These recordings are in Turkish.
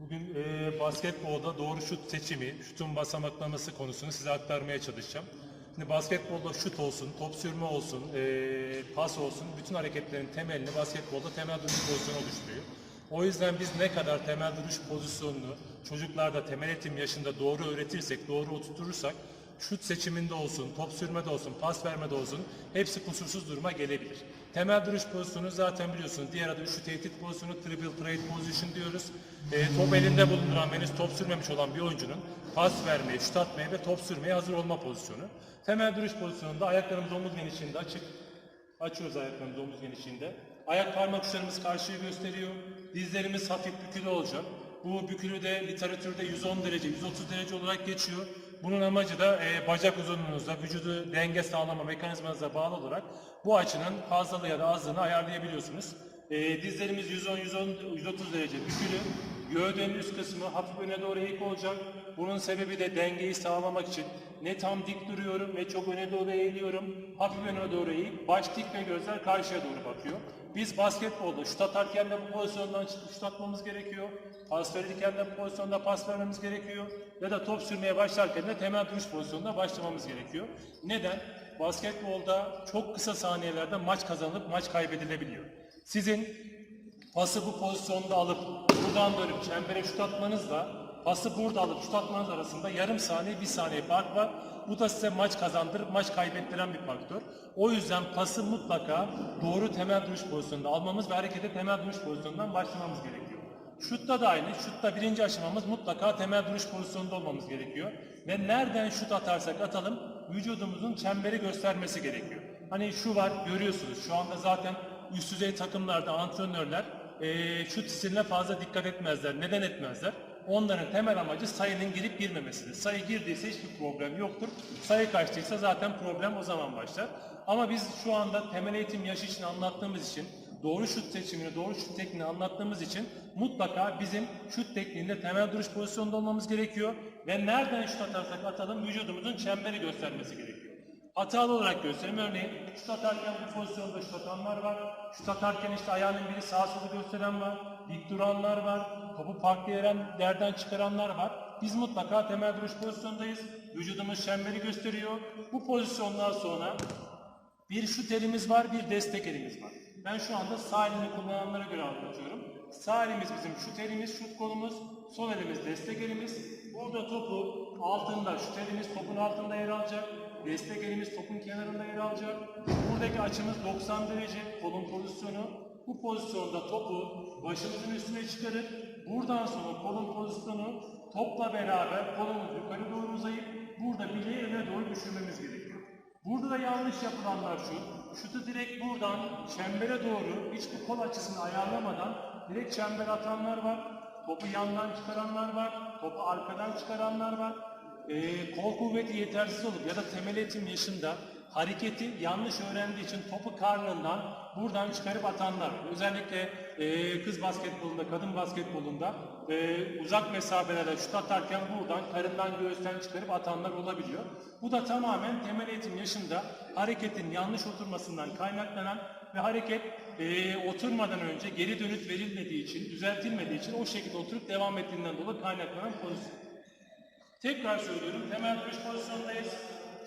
Bugün e, basketbolda doğru şut seçimi, şutun basamaklaması konusunu size aktarmaya çalışacağım. Şimdi basketbolda şut olsun, top sürme olsun, e, pas olsun, bütün hareketlerin temelini basketbolda temel duruş pozisyonu oluşturuyor. O yüzden biz ne kadar temel duruş pozisyonunu çocuklarda temel eğitim yaşında doğru öğretirsek, doğru oturturursak şut seçiminde olsun, top sürmede olsun, pas vermede olsun hepsi kusursuz duruma gelebilir. Temel duruş pozisyonu zaten biliyorsunuz. Diğer adı üçlü tehdit pozisyonu, triple threat position diyoruz. E, top elinde bulunduran henüz top sürmemiş olan bir oyuncunun pas vermeye, şut atmaya ve top sürmeye hazır olma pozisyonu. Temel duruş pozisyonunda ayaklarımız omuz genişliğinde açık. Açıyoruz ayaklarımızı omuz genişliğinde. Ayak parmak uçlarımız karşıya gösteriyor. Dizlerimiz hafif bükülü olacak. Bu bükülü de literatürde 110 derece, 130 derece olarak geçiyor. Bunun amacı da e, bacak uzunluğunuzda vücudu denge sağlama mekanizmanıza bağlı olarak bu açının fazlalığı ya da azlığını ayarlayabiliyorsunuz. E, dizlerimiz 110, 110, 130 derece bükülü. Gövdenin üst kısmı hafif öne doğru eğik olacak. Bunun sebebi de dengeyi sağlamak için ne tam dik duruyorum ne çok öne doğru eğiliyorum. Hafif öne doğru eğik, baş dik ve gözler karşıya doğru bakıyor. Biz basketbolda şut atarken de bu pozisyondan çıkıp şut atmamız gerekiyor. Pas verirken de bu pozisyonda pas vermemiz gerekiyor. Ya da top sürmeye başlarken de temel duruş pozisyonunda başlamamız gerekiyor. Neden? Basketbolda çok kısa saniyelerde maç kazanılıp maç kaybedilebiliyor. Sizin pası bu pozisyonda alıp buradan dönüp çembere şut atmanızla pası burada alıp şut atmanız arasında yarım saniye bir saniye fark var. Bu da size maç kazandırıp maç kaybettiren bir faktör. O yüzden pası mutlaka doğru temel duruş pozisyonunda almamız ve harekete temel duruş pozisyonundan başlamamız gerekiyor. Şutta da aynı. Şutta birinci aşamamız mutlaka temel duruş pozisyonunda olmamız gerekiyor. Ve nereden şut atarsak atalım vücudumuzun çemberi göstermesi gerekiyor. Hani şu var görüyorsunuz şu anda zaten üst düzey takımlarda antrenörler eee şut stiline fazla dikkat etmezler. Neden etmezler? Onların temel amacı sayının girip girmemesidir. Sayı girdiyse hiçbir problem yoktur. Sayı kaçtıysa zaten problem o zaman başlar. Ama biz şu anda temel eğitim yaşı için anlattığımız için doğru şut seçimini, doğru şut tekniğini anlattığımız için mutlaka bizim şut tekniğinde temel duruş pozisyonunda olmamız gerekiyor. Ve nereden şut atarsak atalım vücudumuzun çemberi göstermesi gerekiyor. Hatalı olarak göstereyim. Örneğin şut atarken bu pozisyonda şut atanlar var. Şut atarken işte ayağının biri sağa sola gösteren var. Dik duranlar var. Topu farklı yerden çıkaranlar var. Biz mutlaka temel duruş pozisyondayız. Vücudumuz çemberi gösteriyor. Bu pozisyondan sonra bir şut elimiz var, bir destek elimiz var. Ben şu anda sağ elini kullananlara göre anlatıyorum. Sağ elimiz bizim şut elimiz, şut kolumuz, sol elimiz destek elimiz. Burada topu altında, şut elimiz topun altında yer alacak. Destek elimiz topun kenarında yer alacak. Buradaki açımız 90 derece, kolun pozisyonu. Bu pozisyonda topu başımızın üstüne çıkarıp buradan sonra kolun pozisyonu topla beraber kolumuz yukarı doğru uzayıp burada bileği öne doğru düşürmemiz gerekiyor. Burada da yanlış yapılanlar şu. Şutu direkt buradan çembere doğru hiç bu kol açısını ayarlamadan direkt çember atanlar var. Topu yandan çıkaranlar var. Topu arkadan çıkaranlar var. Ee, kol kuvveti yetersiz olup ya da temel eğitim yaşında hareketi yanlış öğrendiği için topu karnından buradan çıkarıp atanlar. Özellikle e, kız basketbolunda, kadın basketbolunda e, uzak mesafelerde şut atarken buradan karından göğüsten çıkarıp atanlar olabiliyor. Bu da tamamen temel eğitim yaşında hareketin yanlış oturmasından kaynaklanan ve hareket e, oturmadan önce geri dönüt verilmediği için, düzeltilmediği için o şekilde oturup devam ettiğinden dolayı kaynaklanan pozisyon. Tekrar söylüyorum, temel duruş pozisyondayız.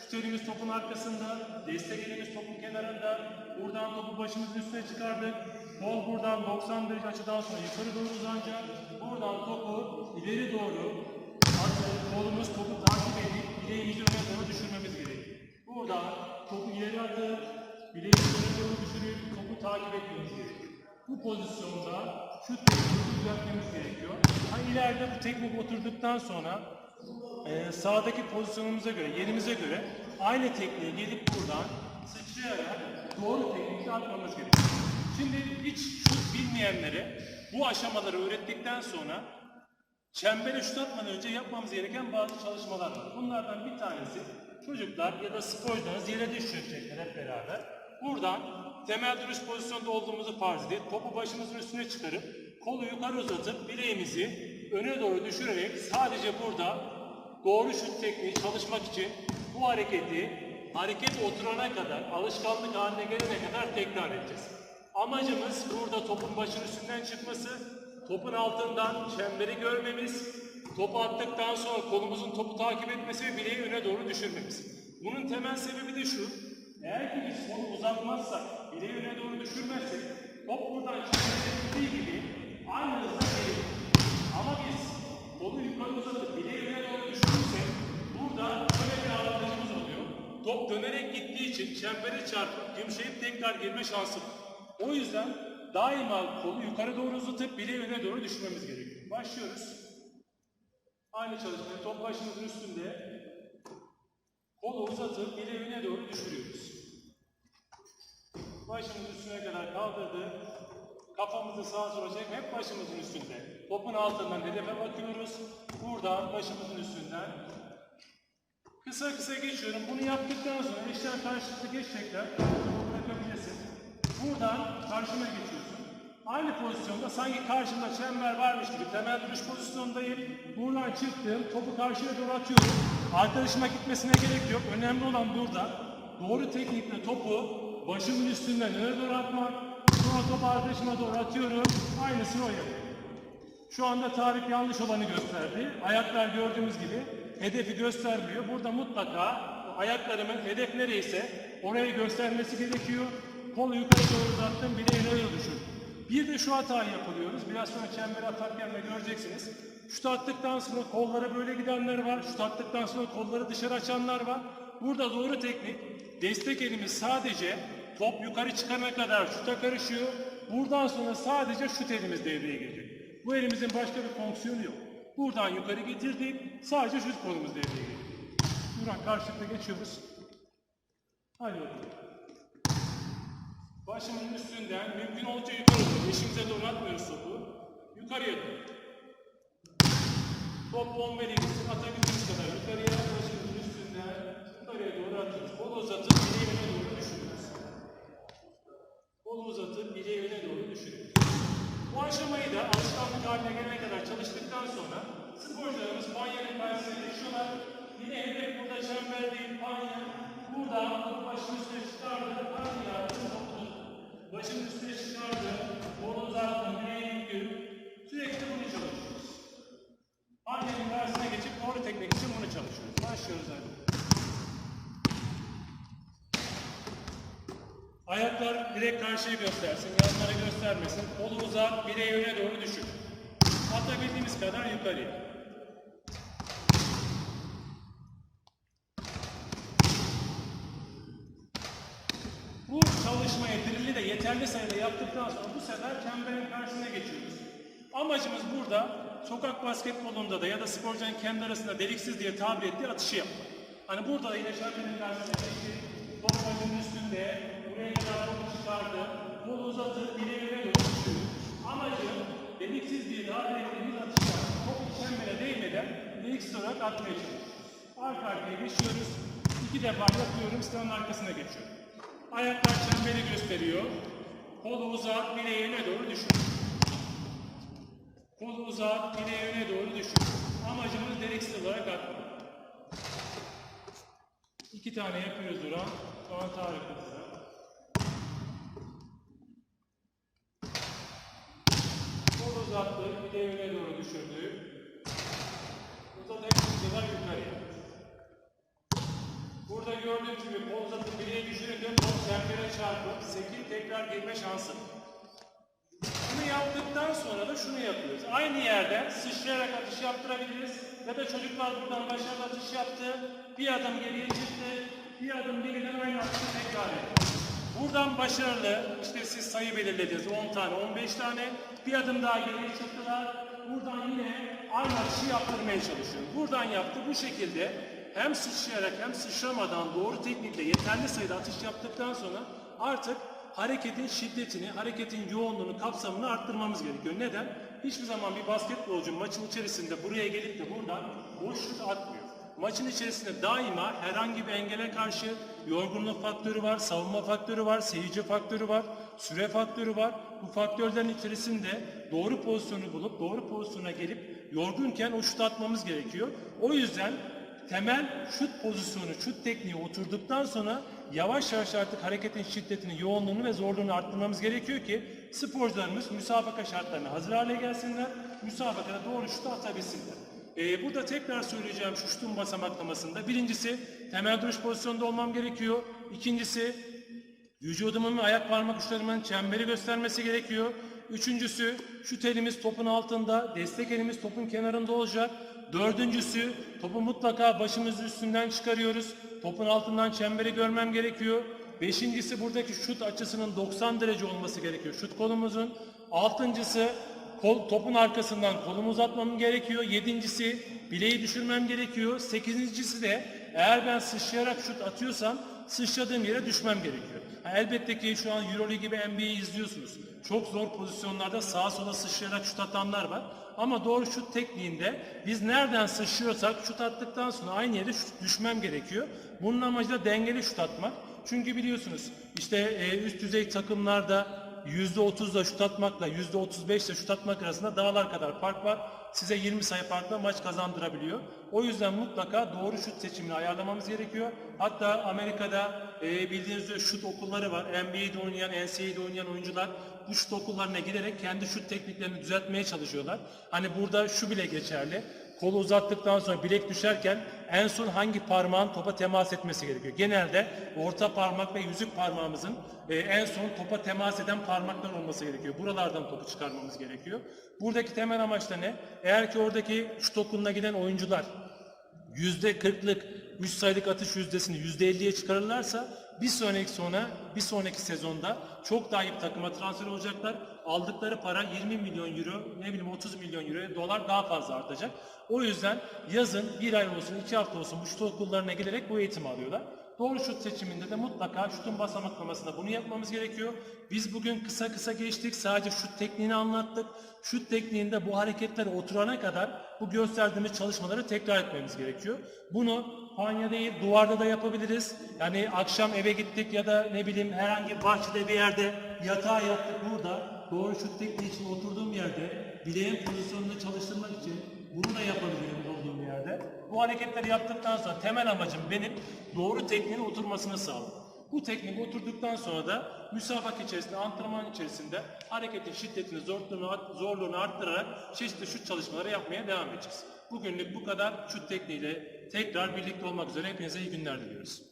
Şut elimiz topun arkasında, destek elimiz topun kenarında. Buradan topu başımızın üstüne çıkardık. Kol buradan 90 derece açıdan sonra yukarı doğru uzanacak. Buradan topu ileri doğru atıp kolumuz topu takip edip bileğimizi öne doğru düşürmemiz gerekiyor. Buradan topu ileri atıp bileğimizi öne doğru düşürüp topu takip gerekiyor. Bu pozisyonda şut düzeltmemiz gerekiyor. Ha, ileride bu teknik oturduktan sonra ee, sağdaki pozisyonumuza göre, yerimize göre aynı tekniğe gelip buradan sıçrayarak doğru teknikle atmamız gerekiyor. Şimdi hiç şut bilmeyenlere bu aşamaları öğrettikten sonra çembere şut atmadan önce yapmamız gereken bazı çalışmalar var. Bunlardan bir tanesi çocuklar ya da sporcularınız yere düşecekler hep beraber. Buradan temel duruş pozisyonda olduğumuzu farz edip topu başımızın üstüne çıkarıp kolu yukarı uzatıp bileğimizi öne doğru düşürerek sadece burada doğru şut tekniği çalışmak için bu hareketi hareket oturana kadar, alışkanlık haline gelene kadar tekrar edeceğiz. Amacımız burada topun başın üstünden çıkması, topun altından çemberi görmemiz, topu attıktan sonra kolumuzun topu takip etmesi ve bileği öne doğru düşürmemiz. Bunun temel sebebi de şu, biz kolu uzatmazsak, bileği öne doğru düşürmezsek, top buradan gittiği gibi aynı hızda gelir. Ama biz kolu yukarı uzatıp bileği öne doğru düşürürsek, burada şöyle bir avantajımız oluyor. Top dönerek gittiği için çembere çarpıp gümşeyip tekrar girme şansı var. O yüzden daima kolu yukarı doğru uzatıp bileği öne doğru düşürmemiz gerekiyor. Başlıyoruz. Aynı çalışmayı top başımızın üstünde kolu uzatıp bileği öne doğru düşürüyoruz. Başımız üstüne kadar kaldırdık. Kafamızı sağa sola çek, hep başımızın üstünde. Topun altından hedefe bakıyoruz. Buradan başımızın üstünden Kısa kısa geçiyorum. Bunu yaptıktan sonra eşler karşılıklı geçecekler. Bırakabilirsin. Buradan karşıma geçiyorsun. Aynı pozisyonda sanki karşımda çember varmış gibi temel duruş pozisyondayım. Buradan çıktım. Topu karşıya doğru atıyorum. Arkadaşıma gitmesine gerek yok. Önemli olan burada doğru teknikle topu başımın üstünden öne doğru atmak. Sonra topu arkadaşıma doğru atıyorum. Aynısını o yapıyor. Şu anda tarih yanlış olanı gösterdi. Ayaklar gördüğümüz gibi hedefi göstermiyor. Burada mutlaka ayaklarımın hedef nereyse orayı göstermesi gerekiyor. Kolu yukarı doğru uzattım, bileği nereye düşürdüm. Bir de şu hatayı yapılıyoruz. Biraz sonra çemberi atarken de göreceksiniz. Şut attıktan sonra kollara böyle gidenler var. Şut attıktan sonra kolları dışarı açanlar var. Burada doğru teknik. Destek elimiz sadece top yukarı çıkana kadar şuta karışıyor. Buradan sonra sadece şut elimiz devreye giriyor. Bu elimizin başka bir fonksiyonu yok. Buradan yukarı getirdik, sadece şut kolumuz devreye giriyor. Buradan karşılıklı geçiyoruz. Hadi bakalım. Başımın üstünden mümkün olunca yukarı doğru, eşimize doğru atmıyoruz topu. Yukarıya doğru. Top bombeli gitsin, atabildiğimiz kadar yukarıya, başımızın üstünden yukarıya doğru atıyoruz. Kol uzatıp bileği öne doğru düşürüyoruz. Kolu uzatıp bileği öne doğru düşürüyoruz. Bu aşamayı da alışkanlık haline gelene kadar çalıştıktan sonra sporcularımız panyerin karşısına geçiyorlar. Yine hedef değil, panya. Burada topu başın üstüne çıkardı, panya yaptı, topu Başın üstüne çıkardı, kolu uzattım, bileği yüküm. Sürekli bunu çalışıyoruz. Panyerin karşısına geçip doğru teknik için bunu çalışıyoruz. Başlıyoruz hadi. Ayaklar direkt karşıya göstersin, yanlara göstermesin. Kolu uzat, bileği öne doğru düşür. Atabildiğimiz kadar yukarıya. Bu çalışmayı drilli de yeterli sayıda yaptıktan sonra bu sefer çemberin karşısına geçiyoruz. Amacımız burada sokak basketbolunda da ya da sporcunun kendi arasında deliksiz diye tabir ettiği atışı yapmak. Hani burada da yine çemberin karşısına geçti, top başının üstünde, buraya kadar topu çıkardı, kolu uzatıp bileği öne doğru. Amacı deliksiz diye tabir ettiğimiz atış yapmak. Top çembere değmeden deliksiz olarak atmaya çalışıyoruz. Arka arkaya geçiyoruz. İki defa yapıyorum, sıranın arkasına geçiyorum. Ayaklar çemberi gösteriyor. Kolu uzat, bileği doğru düşür. Kolu uzat, bileği doğru düşür. Amacımız deliksiz olarak atmak. İki tane yapıyoruz duran. Sonra tarih kısa. Kol uzattık, bileği doğru düşürdük. Uzat hep kadar yukarıya. Gibi kol uzatıp bileği düşürünce top çembere çarpıp sekil tekrar girme şansı. Bunu yaptıktan sonra da şunu yapıyoruz. Aynı yerden sıçrayarak atış yaptırabiliriz. Ya da çocuklar buradan başarılı atış yaptı. Bir adım geriye çıktı. Bir adım geriden aynı atışı tekrar ediyor. Buradan başarılı, işte siz sayı belirlediniz 10 tane, 15 tane. Bir adım daha geriye çıktılar. Buradan yine aynı atışı yaptırmaya çalışıyor. Buradan yaptı. Bu şekilde hem sıçrayarak hem sıçramadan doğru teknikle yeterli sayıda atış yaptıktan sonra artık hareketin şiddetini, hareketin yoğunluğunu, kapsamını arttırmamız gerekiyor. Neden? Hiçbir zaman bir basketbolcu maçın içerisinde buraya gelip de buradan boş şut atmıyor. Maçın içerisinde daima herhangi bir engele karşı yorgunluk faktörü var, savunma faktörü var, seyirci faktörü var, süre faktörü var. Bu faktörlerin içerisinde doğru pozisyonu bulup doğru pozisyona gelip yorgunken o şut atmamız gerekiyor. O yüzden temel şut pozisyonu, şut tekniği oturduktan sonra yavaş yavaş artık hareketin şiddetini, yoğunluğunu ve zorluğunu arttırmamız gerekiyor ki sporcularımız müsabaka şartlarına hazır hale gelsinler, müsabakada doğru şut atabilsinler. Ee, burada tekrar söyleyeceğim şu şutun basamaklamasında. Birincisi temel duruş pozisyonunda olmam gerekiyor. İkincisi vücudumun ve ayak parmak uçlarımın çemberi göstermesi gerekiyor. Üçüncüsü şu elimiz topun altında, destek elimiz topun kenarında olacak. Dördüncüsü topu mutlaka başımızın üstünden çıkarıyoruz. Topun altından çemberi görmem gerekiyor. Beşincisi buradaki şut açısının 90 derece olması gerekiyor şut kolumuzun. Altıncısı Kol, topun arkasından kolumu uzatmam gerekiyor. Yedincisi bileği düşürmem gerekiyor. Sekizincisi de eğer ben sıçrayarak şut atıyorsam sıçradığım yere düşmem gerekiyor. Ha, elbette ki şu an Euroleague gibi NBA'yi izliyorsunuz. Çok zor pozisyonlarda sağa sola sıçrayarak şut atanlar var. Ama doğru şut tekniğinde biz nereden sıçrıyorsak şut attıktan sonra aynı yere şut düşmem gerekiyor. Bunun amacı da dengeli şut atmak. Çünkü biliyorsunuz işte e, üst düzey takımlarda %30'la şut atmakla %35'le şut atmak arasında dağlar kadar fark var. Size 20 sayı farkla maç kazandırabiliyor. O yüzden mutlaka doğru şut seçimini ayarlamamız gerekiyor. Hatta Amerika'da e, bildiğiniz üzere şut okulları var. NBA'de oynayan, NCAA'de oynayan oyuncular bu şut okullarına giderek kendi şut tekniklerini düzeltmeye çalışıyorlar. Hani burada şu bile geçerli. Kolu uzattıktan sonra bilek düşerken en son hangi parmağın topa temas etmesi gerekiyor? Genelde orta parmak ve yüzük parmağımızın e, en son topa temas eden parmaklar olması gerekiyor. Buralardan topu çıkarmamız gerekiyor. Buradaki temel amaç da ne? Eğer ki oradaki şut okuluna giden oyuncular yüzde kırklık 3 sayılık atış yüzdesini yüzde elliye çıkarırlarsa bir sonraki sonra bir sonraki sezonda çok daha iyi bir takıma transfer olacaklar. Aldıkları para 20 milyon euro, ne bileyim 30 milyon euro, dolar daha fazla artacak. O yüzden yazın bir ay olsun, iki hafta olsun bu şut okullarına gelerek bu eğitimi alıyorlar. Doğru şut seçiminde de mutlaka şutun basamaklamasında bunu yapmamız gerekiyor. Biz bugün kısa kısa geçtik. Sadece şut tekniğini anlattık. Şut tekniğinde bu hareketler oturana kadar bu gösterdiğimiz çalışmaları tekrar etmemiz gerekiyor. Bunu hanya değil duvarda da yapabiliriz. Yani akşam eve gittik ya da ne bileyim herhangi bahçede bir yerde yatağa yattık burada. Doğru şut tekniği için oturduğum yerde bileğin pozisyonunu çalıştırmak için bunu da yapabilirim olduğum yerde. Bu hareketleri yaptıktan sonra temel amacım benim doğru tekniğin oturmasını sağlamak. Bu teknik oturduktan sonra da müsabaka içerisinde, antrenman içerisinde hareketin şiddetini, zorluğunu, zorluğunu arttırarak çeşitli şut çalışmaları yapmaya devam edeceğiz. Bugünlük bu kadar şut tekniğiyle tekrar birlikte olmak üzere hepinize iyi günler diliyoruz.